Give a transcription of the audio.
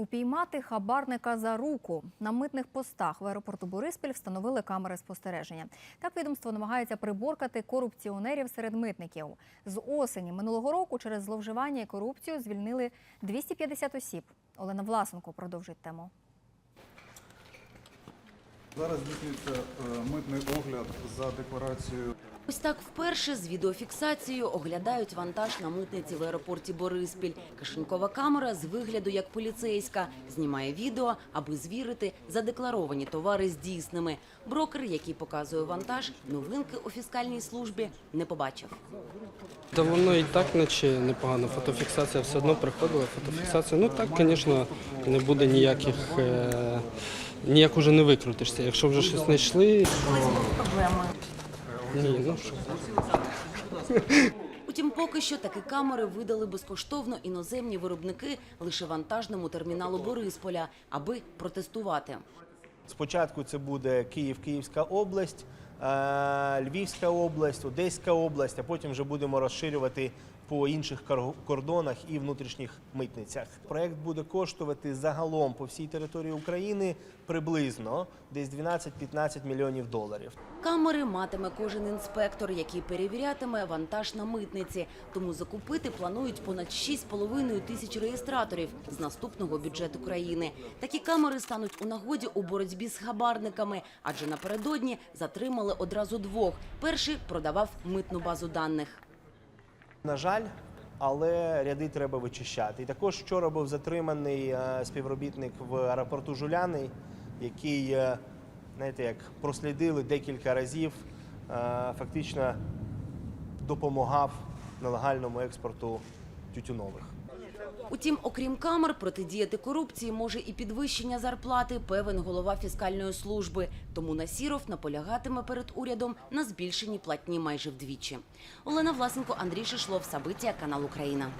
Упіймати хабарника за руку на митних постах в аеропорту Бориспіль встановили камери спостереження. Так відомство намагається приборкати корупціонерів серед митників. З осені минулого року через зловживання і корупцію звільнили 250 осіб. Олена Власенко продовжить тему. Зараз здійснюється е, митний огляд за декларацією. Ось так вперше з відеофіксацією оглядають вантаж на митниці в аеропорті Бориспіль. Кишенькова камера з вигляду як поліцейська знімає відео, аби звірити задекларовані товари з дійсними. Брокер, який показує вантаж, новинки у фіскальній службі не побачив. Та воно і так наче непогано. Фотофіксація все одно приходила. Фотофіксація, ну так, звісно, не буде ніяких. Е... Ніяк уже не викрутишся. Якщо вже щось знайшли. Ні, ну що. Утім, поки що такі камери видали безкоштовно іноземні виробники лише вантажному терміналу Борисполя, аби протестувати. Спочатку це буде Київ, Київська область, Львівська область, Одеська область, а потім вже будемо розширювати по інших кор- кордонах і внутрішніх митницях. Проект буде коштувати загалом по всій території України приблизно десь 12-15 мільйонів доларів. Камери матиме кожен інспектор, який перевірятиме вантаж на митниці. Тому закупити планують понад 6,5 тисяч реєстраторів з наступного бюджету країни. Такі камери стануть у нагоді у боротьбі з хабарниками, адже напередодні затримали одразу двох. Перший продавав митну базу даних. На жаль, але ряди треба вичищати. І також вчора був затриманий е, співробітник в аеропорту Жуляний, який, е, знаєте, як прослідили декілька разів, е, фактично допомагав нелегальному експорту тютюнових. Утім, окрім камер, протидіяти корупції може і підвищення зарплати, певен голова фіскальної служби. Тому Насіров наполягатиме перед урядом на збільшенні платні майже вдвічі. Олена Власенко, Андрій Шишлов, Сабиття, канал Україна.